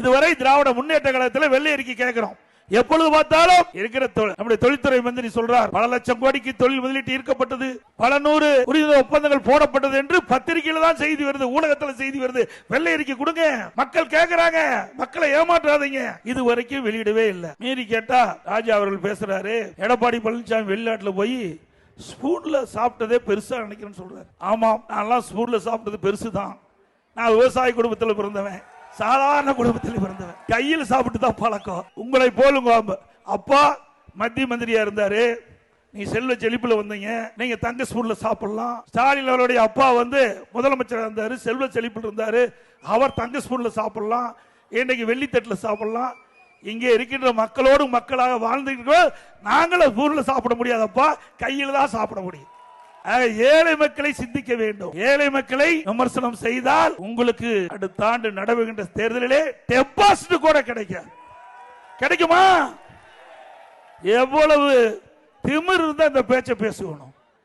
இதுவரை திராவிட முன்னேற்ற கழகத்தில் வெள்ளை அறிக்கை கேட்கிறோம். எப்பொழுது பார்த்தாலும் இருக்கிற தொழில் நம்முடைய தொழில்துறை மந்திரி சொல்றார் பல லட்சம் கோடிக்கு தொழில் முதலீட்டு ஈர்க்கப்பட்டது பல நூறு புரிந்த ஒப்பந்தங்கள் போடப்பட்டது என்று பத்திரிகையில தான் செய்தி வருது ஊடகத்துல செய்தி வருது. வெள்ளை அறிக்கை கொடுங்க. மக்கள் கேக்குறாங்க. மக்களை ஏமாற்றாதீங்க. இது வரைக்கும் வெளியிடவே இல்லை. மீறி கேட்டா ராஜா அவர்கள் பேசுறாரு எடப்பாடி பழனிசாமி வெளிநாட்டுல போய் ஸ்பூன்ல சாப்பிட்டதே பெருசா நினைக்கிறேன்னு சொல்றாரு. ஆமாம் நான்லாம் ஸ்பூன்ல சாப்பிட்டது பெருசு தான் நான் விவசாய குடும்பத்தில் பிறந்தவன். சாதாரண குடும்பத்தில் பிறந்தவர் கையில் சாப்பிட்டு தான் பழக்கம். உங்களை போலுங்க அப்பா- மத்திய மந்திரியா இருந்தாரு. நீ செல்வ செழிப்புல வந்தீங்க. நீங்க தங்க ஸ்பூன்ல சாப்பிடலாம். ஸ்டாலின் அவருடைய அப்பா வந்து முதலமைச்சர் இருந்தாரு. செல்வ செழிப்புல இருந்தாரு. அவர் தங்க ஸ்பூன்ல சாப்பிடலாம். இன்னைக்கு வெள்ளித்தட்டுல சாப்பிடலாம். இங்கே இருக்கின்ற மக்களோடு மக்களாக வாழ்ந்துட்டு நாங்களும் ஸ்பூன்ல சாப்பிட முடியாதப்பா. கையில் தான் சாப்பிட முடியும். ஏழை மக்களை சிந்திக்க வேண்டும். ஏழை மக்களை விமர்சனம் செய்தால் உங்களுக்கு அடுத்த ஆண்டு நடவுகின்ற தேர்தலிலே டெபாசிட் கூட கிடைக்காது. கிடைக்குமா? எவ்வளவு திமிர் இருந்தா இந்த பேச்சை பேசுவணும்